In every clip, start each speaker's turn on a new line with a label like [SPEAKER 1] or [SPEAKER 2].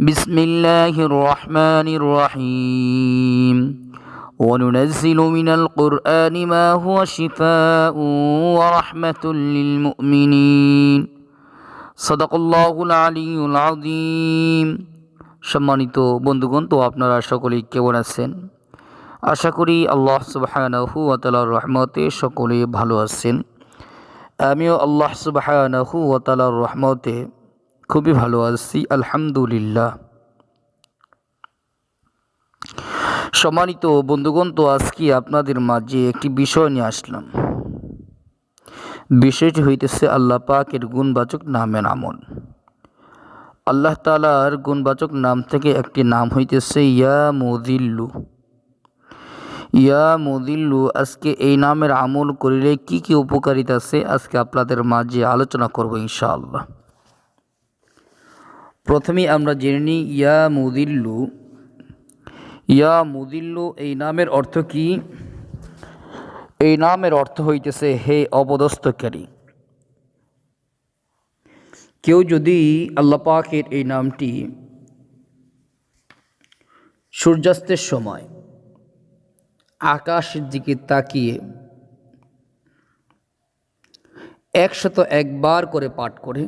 [SPEAKER 1] بسم الله الرحمن الرحيم وننزل من القرآن ما هو شفاء ورحمة للمؤمنين صدق الله العلي العظيم সম্মানিত বন্ধুগণ তো আপনারা সকলেই কেমন আছেন আশা করি আল্লাহ সুবাহানাহু তালার রহমতে সকলে ভালো আছেন আমিও আল্লাহ সুবাহানাহু তালার রহমতে খুবই ভালো আছি, আলহামদুলিল্লাহ। সম্মানিত বন্ধুগণ, তো আজকে আপনাদের মাঝে একটি বিষয় নিয়ে আসলাম। বিষয়টি হইতেছে আল্লাহ পাকের গুণবাচক নামের আমল। আল্লাহ তালার গুণবাচক নাম থেকে একটি নাম হইতেছে ইয়া মদিল্লু ইয়া মদিল্লু আজকে এই নামের আমল করিলে কি কি উপকারিতা আছে? আজকে আপনাদের মাঝে আলোচনা করব ইনশাআল্লাহ। প্রথমেই আমরা জেনে নিই ইয়া মুদিল্লু। ইয়া মুদিল্লু, এই নামের অর্থ কি? এই নামের অর্থ হইতেছে হে অপদস্থকারী। কেউ যদি আল্লাহ পাকের এই নামটি সূর্যাস্তের সময় আকাশের দিকে তাকিয়ে একশত একবার করে পাঠ করে,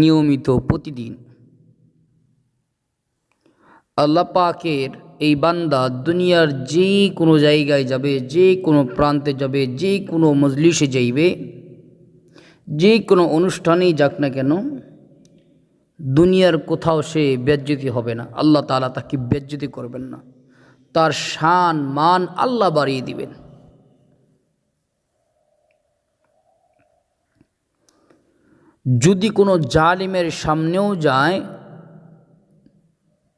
[SPEAKER 1] নিয়মিত প্রতিদিন আল্লাহ পাকের এই বান্দা দুনিয়ার যে কোনো জায়গায় যাবে, যে কোনো প্রান্তে যাবে, যে কোনো মজলিসে যাইবে, যে কোনো অনুষ্ঠানেই যাক না কেন, দুনিয়ার কোথাও সে বেজ্জতি হবে না। আল্লাহ তালা তাকে বেজ্জতি করবেন না। তার শান, মান আল্লাহ বাড়িয়ে দিবেন। যদি কোনো জালিমের সামনেও যায়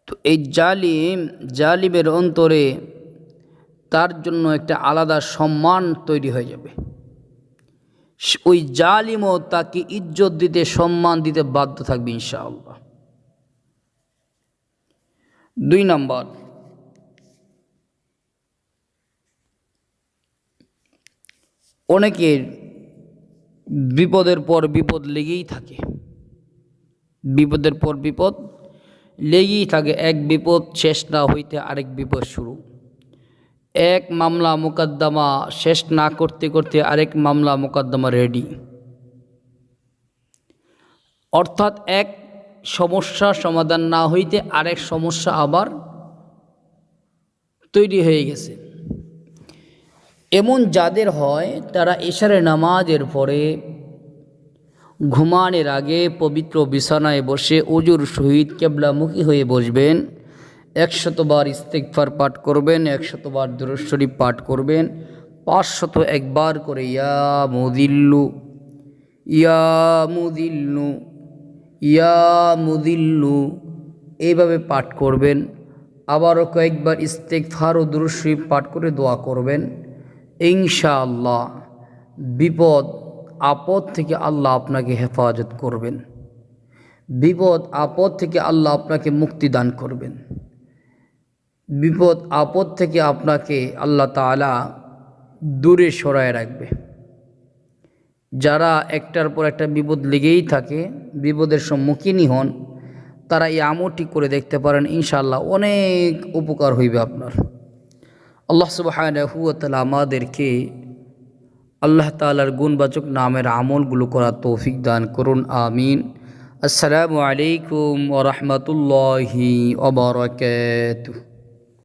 [SPEAKER 1] তো এই জালিম, জালিমের অন্তরে তার জন্য একটা আলাদা সম্মান তৈরি হয়ে যাবে। ওই জালিমও তাকে ইজ্জত দিতে, সম্মান দিতে বাধ্য থাকবে ইনশাআল্লাহ। দুই নম্বর, অনেকের বিপদের পর বিপদ লেগেই থাকে। বিপদের পর বিপদ লেগেই থাকে এক বিপদ, শেষ না হইতে আরেক বিপদ শুরু। এক মামলা মোকদ্দমা, শেষ না করতে করতে আরেক মামলা মোকদ্দমা রেডি অর্থাৎ এক সমস্যা সমাধান না হইতে আরেক সমস্যা আবার তৈরি হয়ে গেছে। এমন যাদের হয়, তারা এশারে নামাজের পরে ঘুমানের আগে পবিত্র বিছানায় বসে অজুর সহিত কেবলামুখী হয়ে বসবেন। একশতবার ইস্তেকফার পাঠ করবেন, একশতবার দুরশ্বরী পাঠ করবেন, পাঁচশত একবার করে, ইয়া মুদিল্লু ইয়া মুদিল্লু ইয়া মুদিল্লু, এইভাবে পাঠ করবেন। আবারও কয়েকবার ইস্তেকফার ও দুরশ্বরী পাঠ করে দোয়া করবেন। ইনশাআল্লাহ বিপদ আপদ থেকে আল্লাহ আপনাকে হেফাজত করবেন। বিপদ আপদ থেকে আল্লাহ আপনাকে মুক্তি দান করবেন। বিপদ আপদ থেকে আপনাকে আল্লাহ তালা দূরে সরায় রাখবে। যারা একটার পর একটা বিপদ লেগেই থাকে, বিপদের সম্মুখীনই হন, তারা এই আমলটি করে দেখতে পারেন ইনশাল্লাহ অনেক উপকার হইবে আপনার। আল্লাহ সুবাহ আমাদেরকে আল্লাহ তালার গুণবাচক নামের আমলগুলো করা তৌফিক দান করুন আমিন। আসসালামু আলাইকুম ওরহমতুল্লাহি ওবরাকাতুহ